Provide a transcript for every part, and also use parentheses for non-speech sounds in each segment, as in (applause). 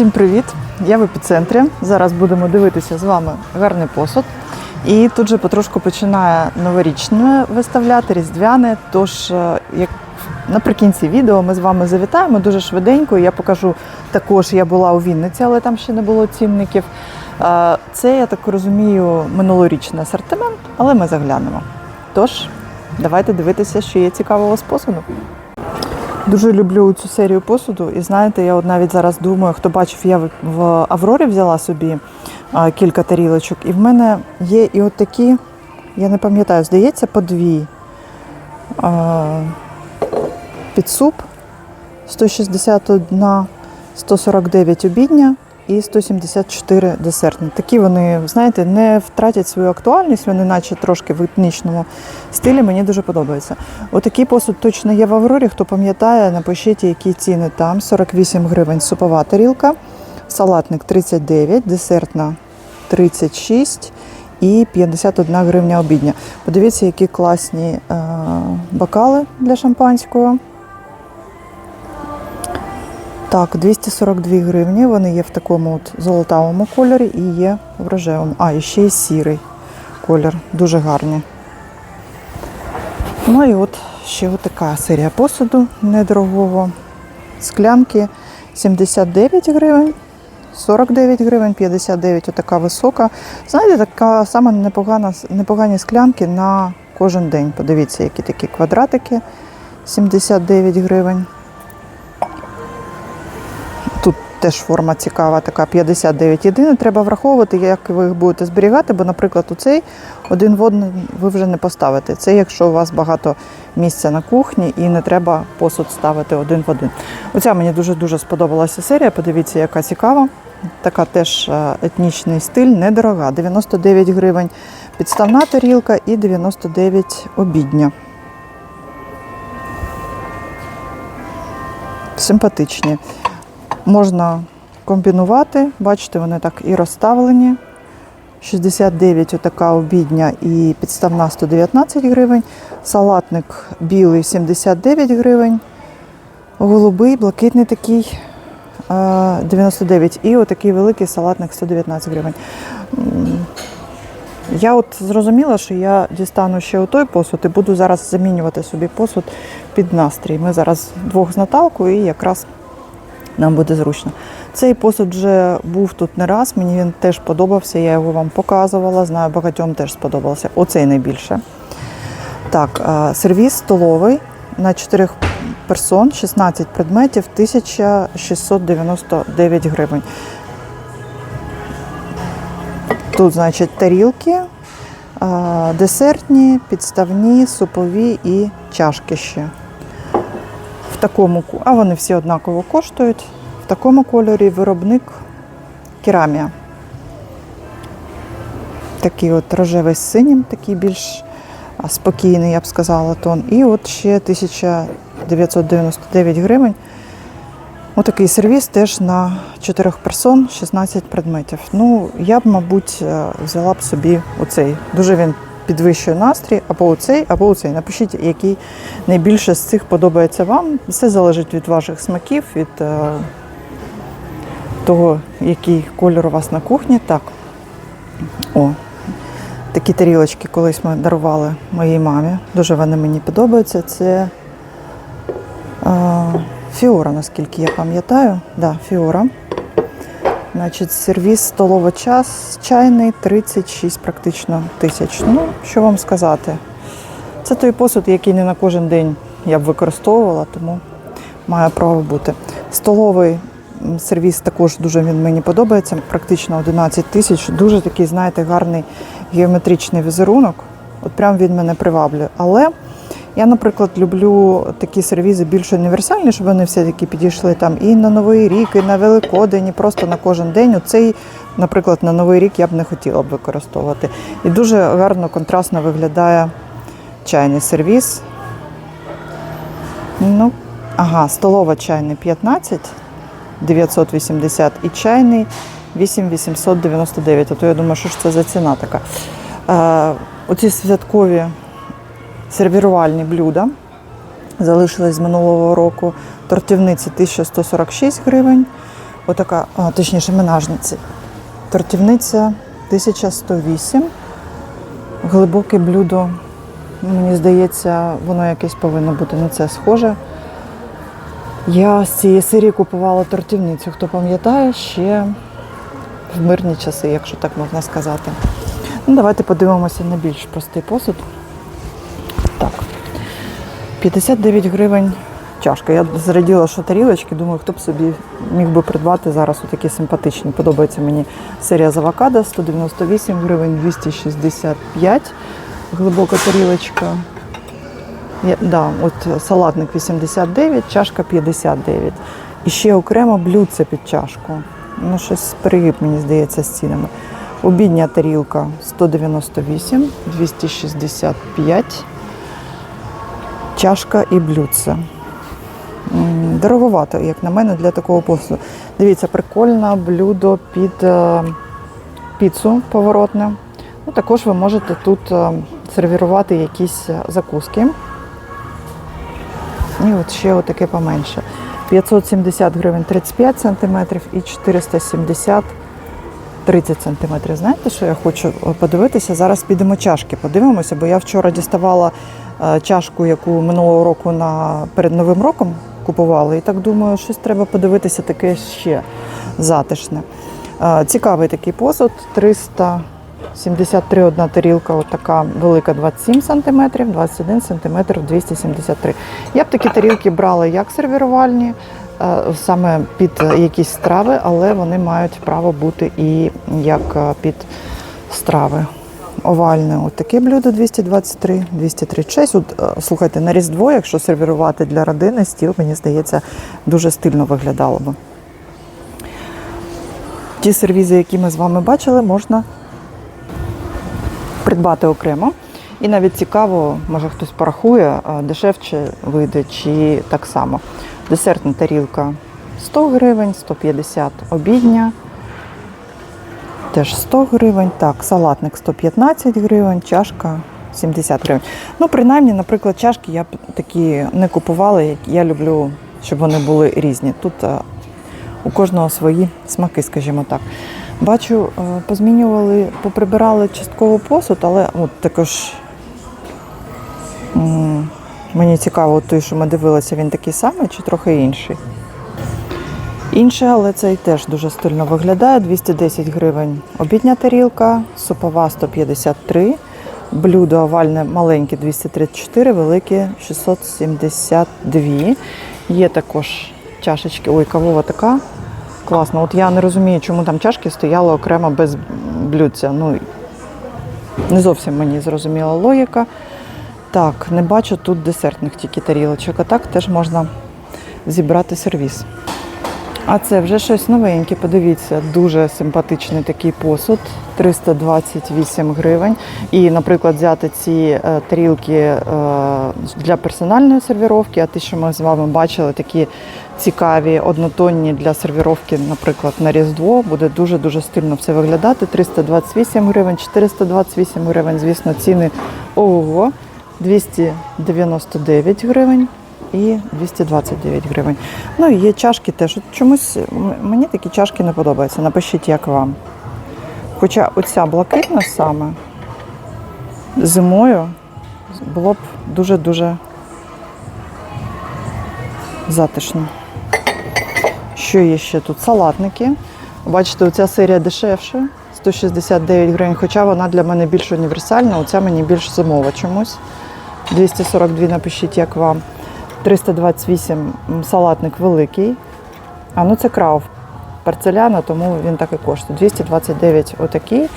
Всім привіт! Я в епіцентрі. Зараз будемо дивитися з вами гарний посуд. І тут же потрошку починає новорічне виставляти, різдвяне. Тож, е, як наприкінці відео ми з вами завітаємо дуже швиденько. Я покажу також, я була у Вінниці, але там ще не було цінників. Е, Це, я так розумію, минулорічний асортимент, але ми заглянемо. Тож, давайте дивитися, що є цікавого з посуду. Дуже люблю цю серію посуду. І знаєте, я от навіть зараз думаю, хто бачив, я в- Аврорі взяла собі кілька тарілочок, і в мене є і от такі, я не пам'ятаю, здається, по дві. Під суп 161, 149 обідня і 174 десертні. Такі вони, знаєте, не втратять свою актуальність, вони наче трошки в етнічному стилі. Мені дуже подобається. Отакий посуд точно є в Аврорі. Хто пам'ятає, напишіть, які ціни там. 48 гривень супова тарілка, салатник 39, десертна 36 і 51 гривня обідня. Подивіться, які класні е, бокали для шампанського. Так, 242 гривні. Вони є в такому от золотавому кольорі і є в рожевому. А, і ще й сірий колір. Дуже гарний. Ну і от ще така серія посуду недорогого. Склянки 79 гривень, 49 гривень, 59 отака висока. Знаєте, така сама непогана, непогані склянки на кожен день. Подивіться, які такі квадратики. 79 гривень. Теж форма цікава, така 59. Єдине, треба враховувати, як ви їх будете зберігати, бо, наприклад, у цей один в один ви вже не поставите. Це якщо у вас багато місця на кухні і не треба посуд ставити один в один. Оця мені дуже-дуже сподобалася серія. Подивіться, яка цікава. Така теж е, етнічний стиль, недорога. 99 гривень підставна тарілка і 99 обідня. Симпатичні. Можна комбінувати, бачите, вони так і розставлені. 69 отака обідня і підставна 119 гривень. Салатник білий 79 гривень. Голубий, блакитний такий е, 99. І отакий великий салатник 119 гривень. Я от зрозуміла, що я дістану ще той посуд і буду зараз замінювати собі посуд під настрій. Ми зараз двох з Наталкою і якраз нам буде зручно. Цей посуд вже був тут не раз, мені він теж подобався, я його вам показувала, знаю, багатьом теж сподобався. Оцей найбільше. Так, сервіс столовий на 4 персон, 16 предметів, 1699 гривень. Тут, значить, тарілки, десертні, підставні, супові і чашки ще такому, а вони всі однаково коштують. В такому кольорі виробник керамія. Такий от рожевий з синім, такий більш спокійний, я б сказала, тон. І от ще 1999 гривень. Отакий сервіс теж на 4 персон, 16 предметів. Ну, я б, мабуть, е, взяла б собі оцей. Дуже він підвищує настрій, або оцей, або оцей. Напишіть, який найбільше з цих подобається вам. Все залежить від ваших смаків, від е, того, який кольор у вас на кухні. Так. О, такі тарілочки колись ми дарували моїй мамі. Дуже вони мені подобаються. Це е, фіора, наскільки я пам'ятаю. Да, фіора. Значить, сервіс столова час чайний 36 практично тисяч. Ну, що вам сказати? Це той посуд, який не на кожен день я б використовувала, тому має право бути. Столовий сервіс також дуже він мені подобається, практично 11 тисяч. Дуже такий, знаєте, гарний геометричний візерунок. От прям він мене приваблює. Але я, наприклад, люблю такі сервізи більш універсальні, щоб вони все таки підійшли там і на Новий рік, і на Великодень, і просто на кожен день. Оцей, наприклад, на Новий рік я б не хотіла б використовувати. І дуже гарно, контрастно виглядає чайний сервіс. Ну, ага, столова чайний 15 980 і чайний 8899. А то я думаю, що ж це за ціна така. Е, оці святкові сервірувальні блюда залишились з минулого року. Тортівниці 1146 гривень. отака, а, точніше, менажниці. Тортівниця 1108. Глибоке блюдо. Мені здається, воно якесь повинно бути на це схоже. Я з цієї серії купувала тортівницю, хто пам'ятає, ще в мирні часи, якщо так можна сказати. Ну, давайте подивимося на більш простий посуд. Так. 59 гривень чашка. Я зраділа, що тарілочки, думаю, хто б собі міг би придбати зараз такі симпатичні. Подобається мені серія з авокадо 198 гривень, 265 глибока тарілочка. Я, да, от салатник 89, чашка 59. І ще окремо блюдце під чашку. Ну, щось перегиб, мені здається, з цінами. Обідня тарілка 198, 265 чашка і блюдце. Дороговато, як на мене, для такого посуду. Дивіться, прикольне блюдо під е, піцу поворотне. Ну, також ви можете тут е, сервірувати якісь е, закуски. І от ще отаке поменше. 570 гривень 35 сантиметрів і 470 30 сантиметрів. Знаєте, що я хочу е, подивитися? Зараз підемо чашки, подивимося, бо я вчора діставала е, чашку, яку минулого року на перед Новим роком купувала. І так думаю, щось треба подивитися таке ще затишне. Е, Цікавий такий посуд. 373 одна тарілка, отака велика 27 см, 21 см 273 Я б такі тарілки брала як сервірувальні, саме під якісь страви, але вони мають право бути і як е, під страви. Овальне, от таке блюдо 223, 236. От, е, слухайте, на Різдво, якщо сервірувати для родини, стіл, мені здається, дуже стильно виглядало би. Ті сервізи, які ми з вами бачили, можна придбати окремо. І навіть цікаво, може хтось порахує, а дешевше вийде чи так само. Десертна тарілка 100 гривень, 150 обідня. Теж 100 гривень. Так, салатник 115 гривень, чашка 70 гривень. Ну, принаймні, наприклад, чашки я б такі не купувала. Я люблю, щоб вони були різні. Тут е, у кожного свої смаки, скажімо так. Бачу, е, позмінювали, поприбирали частково посуд, але от також мені цікаво, той, що ми дивилися, він такий самий чи трохи інший. Інший, але цей теж дуже стильно виглядає. 210 гривень обідня тарілка, супова 153, блюдо овальне маленьке 234, велике 672. Є також чашечки, ой, кавова така. Класно. От я не розумію, чому там чашки стояли окремо без блюдця. Ну, не зовсім мені зрозуміла логіка. Так, не бачу тут десертних тільки тарілочок, а так теж можна зібрати сервіс. А це вже щось новеньке. Подивіться, дуже симпатичний такий посуд, 328 гривень. І, наприклад, взяти ці е, тарілки е, для персональної сервіровки, а ті, що ми з вами бачили, такі цікаві, однотонні для сервіровки, наприклад, на Різдво, буде дуже-дуже стильно все виглядати. 328 гривень, 428 гривень, звісно, ціни ого, 299 гривень і 229 гривень. Ну і є чашки теж. От чомусь мені такі чашки не подобаються. Напишіть, як вам. Хоча оця блакитна саме зимою було б дуже-дуже затишно. Що є ще тут? Салатники. Бачите, оця серія дешевше. 169 гривень, хоча вона для мене більш універсальна, оця мені більш зимова чомусь. 242 напишіть, як вам. 328 салатник великий. А ну це крав порцеляна, тому він так і коштує. 229 отакий,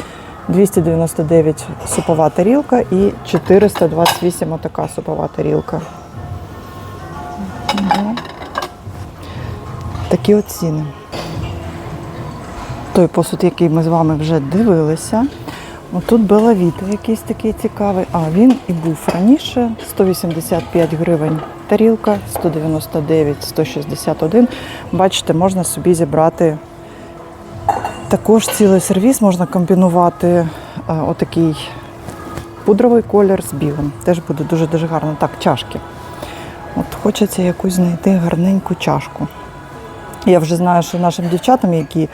299 супова тарілка і 428 отака супова тарілка. Такі от ціни. Той посуд, який ми з вами вже дивилися. Тут Белавіта якийсь такий цікавий. А він і був раніше 185 гривень тарілка, 199, 161. Бачите, можна собі зібрати також цілий сервіс, можна комбінувати е, отакий пудровий колір з білим. Теж буде дуже-дуже гарно. Так, чашки. От хочеться якусь знайти гарненьку чашку. Я вже знаю, що нашим дівчатам, які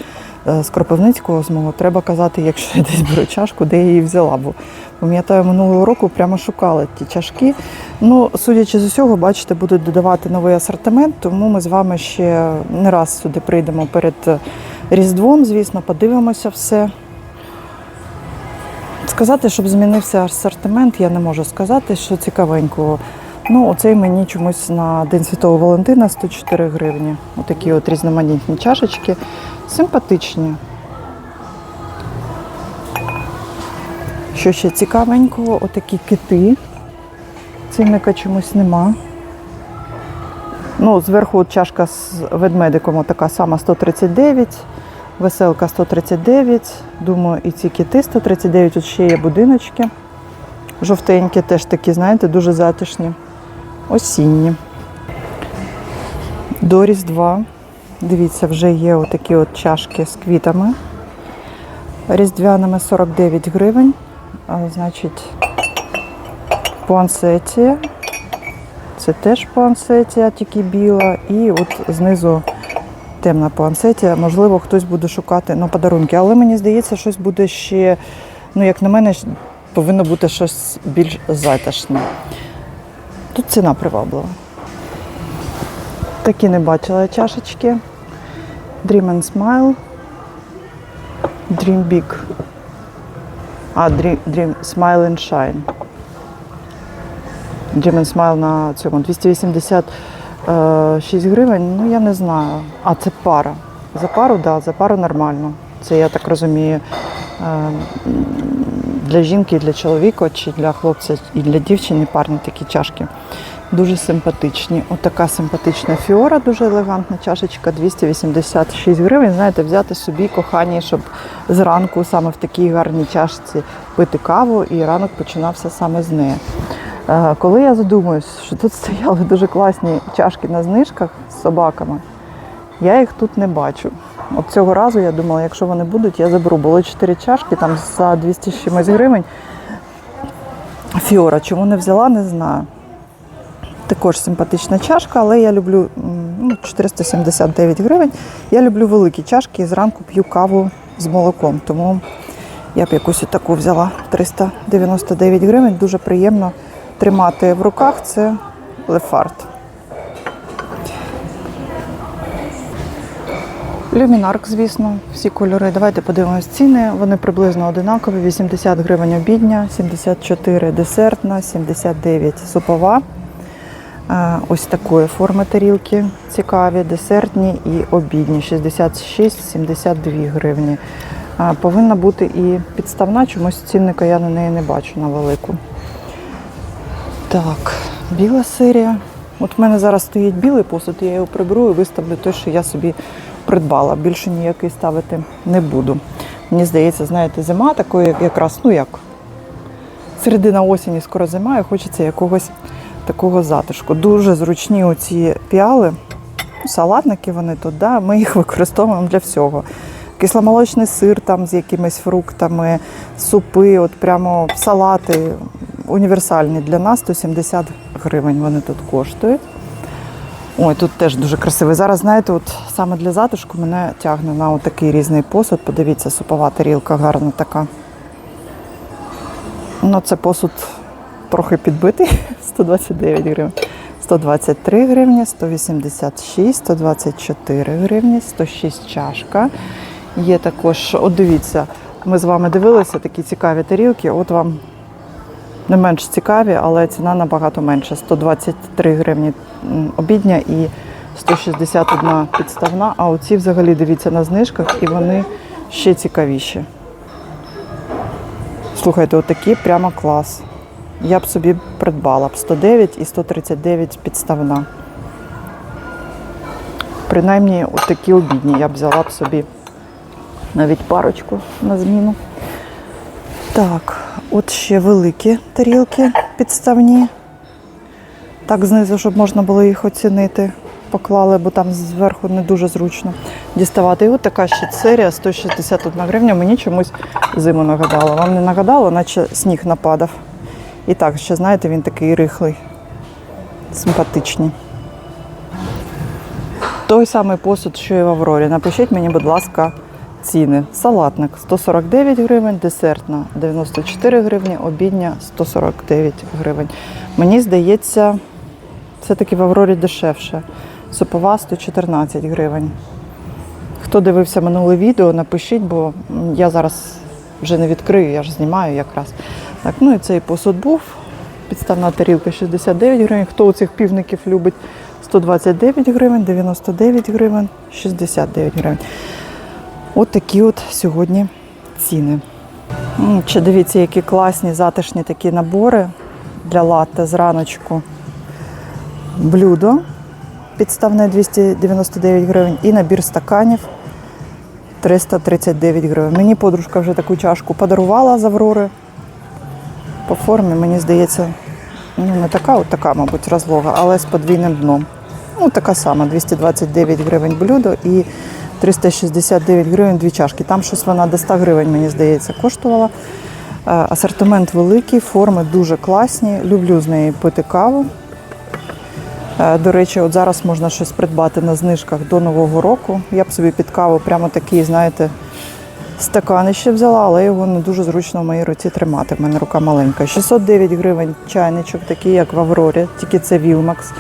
з Кропивницького з мого, треба казати, якщо я десь беру чашку, де я її взяла. Бо пам'ятаю, минулого року прямо шукали ті чашки. Ну, судячи з усього, бачите, будуть додавати новий асортимент, тому ми з вами ще не раз сюди прийдемо перед е, Різдвом, звісно, подивимося все. Сказати, щоб змінився асортимент, я не можу сказати, що цікавенького. Ну, оцей мені чомусь на День Святого Валентина 104 гривні. Отакі от різноманітні чашечки. Симпатичні. Що ще цікавенького, отакі кити. Цінника чомусь нема. Ну, зверху от чашка з ведмедиком така сама 139, веселка 139. Думаю, і ці кити 139, тут ще є будиночки. Жовтенькі, теж такі, знаєте, дуже затишні. Осінні. До Різдва. Дивіться, вже є отакі от чашки з квітами. Різдвяними 49 гривень. А, значить, пуансетія. Це теж пуансетія, тільки біла. І от знизу темна пуансетія. Можливо, хтось буде шукати ну, подарунки. Але мені здається, щось буде ще, ну, як на мене, повинно бути щось більш затишне. Тут ціна приваблива. Такі не бачила чашечки. Dream and Smile. Dream Big. А, Dream, Dream Smile and Shine. Dream and Smile на цьому 286 гривень, ну я не знаю. А це пара. За пару, так, да, за пару нормально. Це я так розумію. Для жінки, і для чоловіка, чи для хлопця і для дівчини парні такі чашки. Дуже симпатичні. Отака симпатична фіора, дуже елегантна чашечка, 286 гривень. Знаєте, взяти собі кохані, щоб зранку саме в такій гарній чашці пити каву, і ранок починався саме з неї. Е, Коли я задумуюсь, що тут стояли дуже класні чашки на знижках з собаками, я їх тут не бачу. От цього разу я думала, якщо вони будуть, я заберу. Було 4 чашки там за 200 чимось гривень. Фіора, чому не взяла, не знаю. Також симпатична чашка, але я люблю ну, 479 гривень. Я люблю великі чашки і зранку п'ю каву з молоком. Тому я б якусь таку взяла 399 гривень. Дуже приємно тримати в руках. Це лефарт. Люмінарк, звісно, всі кольори. Давайте подивимось ціни. Вони приблизно одинакові. 80 гривень обідня, 74 десертна, 79 супова. Е, Ось такої форми тарілки цікаві, десертні і обідні. 66-72 гривні. Е, Повинна бути і підставна, чомусь цінника я на неї не бачу на велику. Так, біла серія. От в мене зараз стоїть білий посуд, я його приберу і виставлю те, що я собі придбала. Більше ніякий ставити не буду. Мені здається, знаєте, зима такої якраз, ну як, середина осені, скоро зима, і хочеться якогось такого затишку. Дуже зручні оці піали, салатники вони тут, да? ми їх використовуємо для всього. Кисломолочний сир там з якимись фруктами, супи, от прямо салати універсальні для нас 170 гривень вони тут коштують. Ой, тут теж дуже красивий. Зараз, знаєте, от саме для затишку мене тягне на такий різний посуд. Подивіться, супова тарілка гарна така. Ну, це посуд трохи підбитий, (laughs) 129 гривень. 123 гривні, 186, 124 гривні, 106 чашка. Є також, от дивіться, ми з вами дивилися такі цікаві тарілки. От вам не менш цікаві, але ціна набагато менша. 123 гривні обідня і 161 підставна. А оці взагалі дивіться на знижках і вони ще цікавіші. Слухайте, отакі прямо клас. Я б собі придбала б 109 і 139 підставна. Принаймні, от такі обідні я б взяла б собі навіть парочку на зміну. Так, от ще великі тарілки підставні. Так, знизу, щоб можна було їх оцінити. Поклали, бо там зверху не дуже зручно діставати. І от така ще серія 161 гривня. Мені чомусь зиму нагадала. Вам не нагадало, наче сніг нападав. І так, ще знаєте, він такий рихлий. Симпатичний. Той самий посуд, що і в Аврорі. Напишіть мені, будь ласка, ціни. Салатник 149 гривень, десертна 94 гривні, обідня 149 гривень. Мені здається, все-таки в Аврорі дешевше. Супова 114 гривень. Хто дивився минуле відео, напишіть, бо я зараз вже не відкрию, я ж знімаю якраз. Так, ну і цей посуд був. Підставна тарілка 69 гривень. Хто у цих півників любить 129 гривень, 99 гривень, 69 гривень. От такі от сьогодні ціни. Ще дивіться, які класні затишні такі набори для латте зраночку. Блюдо підставне 299 гривень і набір стаканів 339 гривень. Мені подружка вже таку чашку подарувала з Аврори. По формі, мені здається, ну не така, от така, мабуть, розлога, але з подвійним дном. Ну, така сама, 229 гривень блюдо і 369 гривень дві чашки. Там щось вона до 100 гривень, мені здається, коштувала. Е, Асортимент великий, форми дуже класні. Люблю з неї пити каву. Е, До речі, от зараз можна щось придбати на знижках до Нового року. Я б собі під каву прямо такий, знаєте, стакан ще взяла, але його не дуже зручно в моїй руці тримати. В мене рука маленька. 609 гривень чайничок, такий, як в Аврорі, тільки це Вілмакс.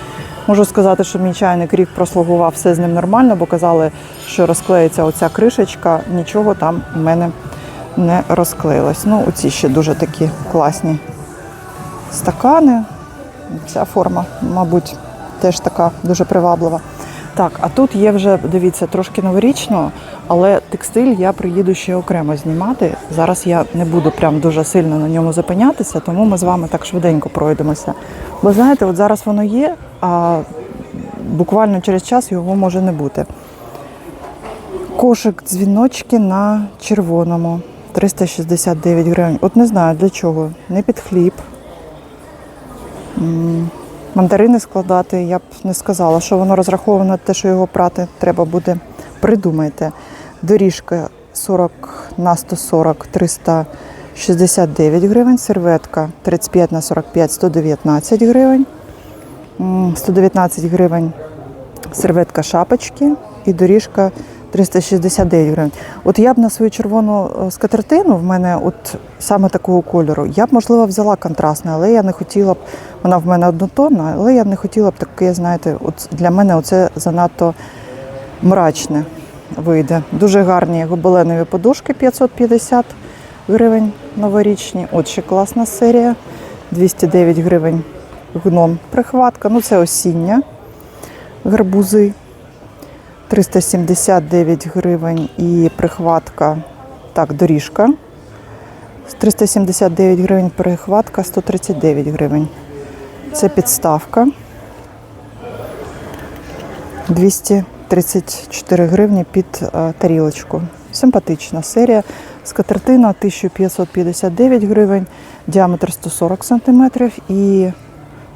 Можу сказати, що мій чайник рік прослугував, все з ним нормально, бо казали, що розклеїться оця кришечка, нічого там в мене не розклеїлось. Ну, оці ще дуже такі класні стакани. Ця форма, мабуть, теж така дуже приваблива. Так, а тут є вже, дивіться, трошки новорічно, але текстиль я приїду ще окремо знімати. Зараз я не буду прям дуже сильно на ньому зупинятися, тому ми з вами так швиденько пройдемося. Бо знаєте, от зараз воно є, а буквально через час його може не бути. Кошик дзвіночки на червоному 369 гривень. От не знаю для чого. Не під хліб. Мандарини складати, я б не сказала, що воно розраховано те, що його прати треба буде. Придумайте. Доріжка 40 на 140 369 гривень, серветка 35 на 45 119 гривень. М, 119 гривень серветка шапочки і доріжка 369 гривень. От я б на свою червону е, скатертину, в мене от саме такого кольору, я б, можливо, взяла контрастне, але я не хотіла б, вона в мене однотонна, але я не хотіла б таке, знаєте, от для мене оце занадто мрачне вийде. Дуже гарні гобеленові подушки 550 гривень новорічні. От ще класна серія. 209 гривень гном прихватка. Ну це осіння гарбузи. 379 гривень і прихватка. Так, доріжка. 379 гривень прихватка, 139 гривень. Це підставка. 234 гривні під е, тарілочку. Симпатична серія. Скатертина 1559 гривень, діаметр 140 см і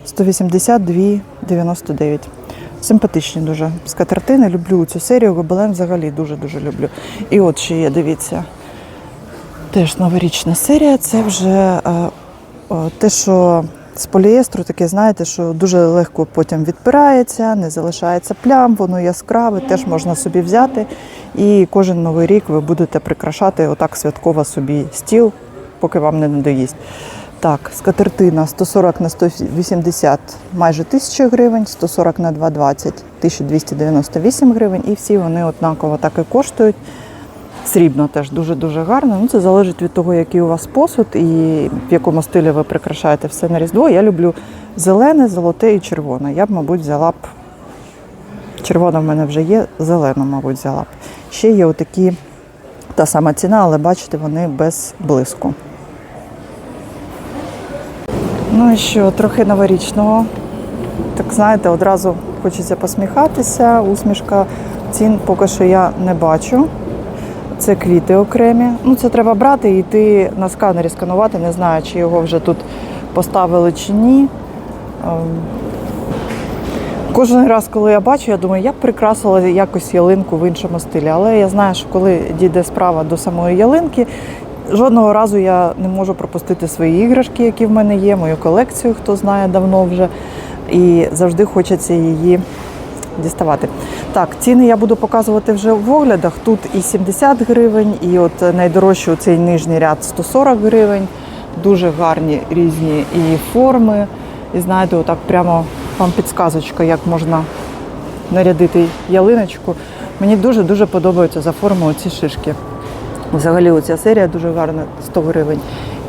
182,99. Симпатичні дуже скатертини. Люблю цю серію. Гобелен взагалі дуже-дуже люблю. І от ще є, дивіться. Теж новорічна серія. Це вже е, е, те, що з поліестру, таке, знаєте, що дуже легко потім відпирається, не залишається плям, воно яскраве, теж можна собі взяти. І кожен новий рік ви будете прикрашати отак святково собі стіл, поки вам не надоїсть. Так, скатертина 140 на 180 майже 1000 гривень, 140 на 220 1298 гривень. І всі вони однаково так і коштують. Срібно теж дуже-дуже гарно. Ну, це залежить від того, який у вас посуд і в якому стилі ви прикрашаєте все на Різдво. Я люблю зелене, золоте і червоне. Я б, мабуть, взяла б. Червона в мене вже є, зелену, мабуть, взяла б. Ще є отакі, та сама ціна, але бачите, вони без блиску. Ну і що, трохи новорічного. Так знаєте, одразу хочеться посміхатися. Усмішка цін поки що я не бачу. Це квіти окремі. Ну, це треба брати і йти на сканері сканувати. Не знаю, чи його вже тут поставили чи ні. Ем, Кожен раз, коли я бачу, я думаю, я б прикрасила якось ялинку в іншому стилі. Але я знаю, що коли дійде справа до самої ялинки, жодного разу я не можу пропустити свої іграшки, які в мене є, мою колекцію, хто знає давно вже. І завжди хочеться її діставати. Так, ціни я буду показувати вже в оглядах. Тут і 70 гривень, і от найдорожчий цей нижній ряд 140 гривень. Дуже гарні різні і форми. І знаєте, отак прямо вам підсказочка, як можна нарядити ялиночку. Мені дуже-дуже подобаються за формою ці шишки. Взагалі, оця серія дуже гарна, 100 гривень.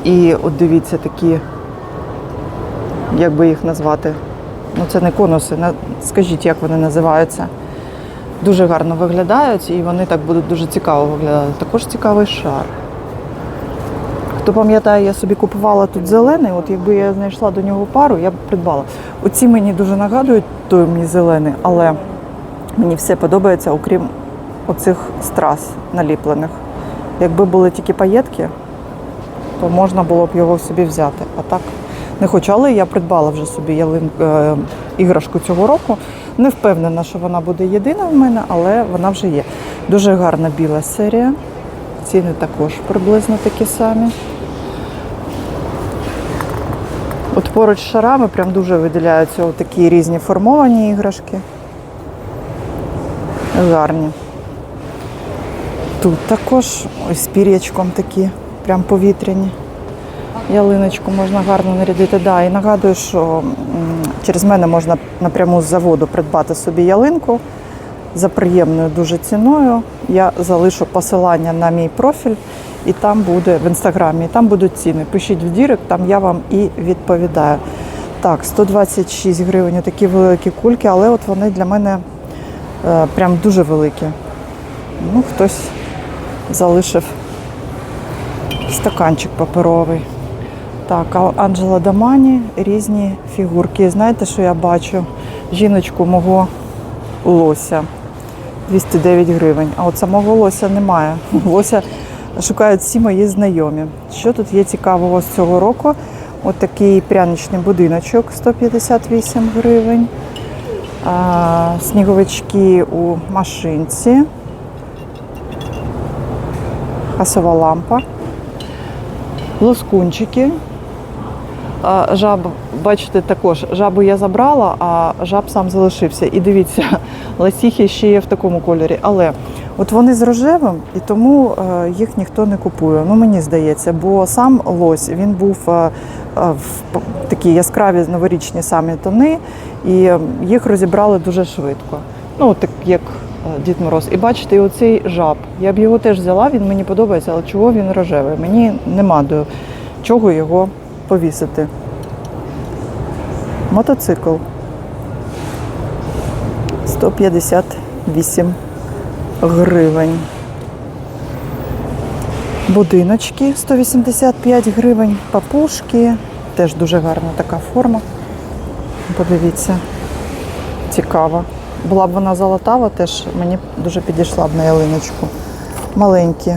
І от дивіться такі, як би їх назвати. Ну, це не конуси, скажіть, як вони називаються. Дуже гарно виглядають і вони так будуть дуже цікаво виглядати. Також цікавий шар. Хто пам'ятає, я собі купувала тут зелений, от якби я знайшла до нього пару, я б придбала. Оці мені дуже нагадують той мені зелений, але мені все подобається, окрім оцих страз наліплених. Якби були тільки паєтки, то можна було б його собі взяти. А так не хочу. Але я придбала вже собі е, іграшку цього року. Не впевнена, що вона буде єдина в мене, але вона вже є. Дуже гарна біла серія. Ціни також приблизно такі самі. От поруч з шарами прям дуже виділяються такі різні формовані іграшки. Гарні. Тут також ось з пір'ячком такі, прям повітряні. Ялиночку можна гарно нарядити. Да, і нагадую, що через мене можна напряму з заводу придбати собі ялинку за приємною дуже ціною. Я залишу посилання на мій профіль, і там буде в інстаграмі, і там будуть ціни. Пишіть в Дірект, там я вам і відповідаю. Так, 126 гривень такі великі кульки, але от вони для мене е, прям дуже великі. Ну, хтось залишив стаканчик паперовий. Так, Анджела Дамані різні фігурки. Знаєте, що я бачу? Жіночку мого лося 209 гривень. А от самого лося немає. (laughs) Лося шукають всі мої знайомі. Що тут є цікавого з цього року? От такий пряничний будиночок 158 гривень. А, сніговички у машинці. Хасова лампа. Лоскунчики. Жаб, бачите, також жабу я забрала, а жаб сам залишився. І дивіться, (laughs) ласіхи ще є в такому кольорі. Але от вони з рожевим, і тому е, їх ніхто не купує. Ну мені здається, бо сам лось він був е, е, в такі яскраві новорічні самі тони, і їх розібрали дуже швидко. Ну, так як Дід Мороз. І бачите, оцей жаб. Я б його теж взяла, він мені подобається, але чого він рожевий? Мені нема до чого його повісити. Мотоцикл. 158 гривень. Будиночки 185 гривень. Папушки. Теж дуже гарна така форма. Подивіться. Цікава. Була б вона золотава, теж мені дуже підійшла б на ялиночку. Маленькі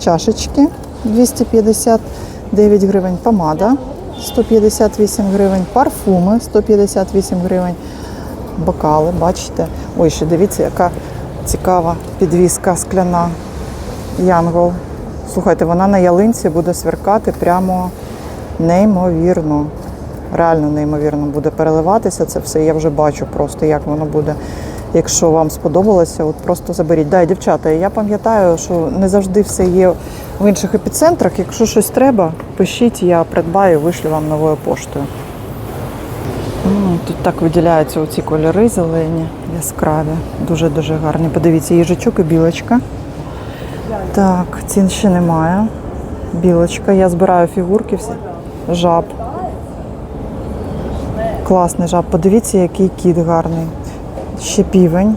чашечки 259 гривень. Помада 158 гривень. Парфуми 158 гривень. Бокали, бачите. Ой, ще дивіться, яка цікава підвіска скляна. Янгол. Слухайте, вона на ялинці буде сверкати прямо неймовірно. Реально неймовірно буде переливатися це все. Я вже бачу просто, як воно буде. Якщо вам сподобалося, от просто заберіть. Да, дівчата, я пам'ятаю, що не завжди все є в інших епіцентрах. Якщо щось треба, пишіть, я придбаю, вишлю вам новою поштою. Тут так виділяються оці кольори зелені, яскраві, дуже-дуже гарні. Подивіться, їжачок і білочка. Так, цін ще немає. Білочка. Я збираю фігурки всі. Жаб. Класний жаб. Подивіться, який кіт гарний. Ще півень.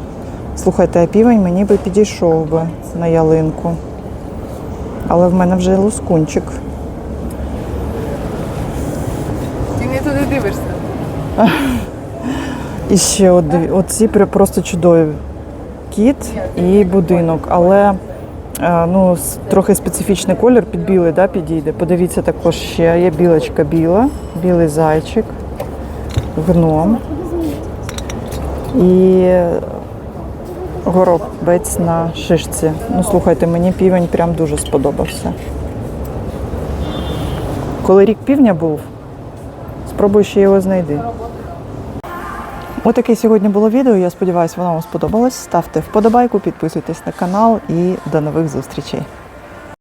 Слухайте, а півень мені би підійшов би на ялинку. Але в мене вже лускунчик. Ти не туди дивишся. І ще от, оці просто чудові. Кіт і будинок, але е, ну, трохи специфічний колір під білий да, підійде. Подивіться також ще є білочка біла, білий зайчик, гном і горобець на шишці. Ну, слухайте, мені півень прям дуже сподобався. Коли рік півня був, спробуй ще його знайти. Отаке сьогодні було відео. Я сподіваюся, воно вам сподобалось. Ставте вподобайку, підписуйтесь на канал і до нових зустрічей.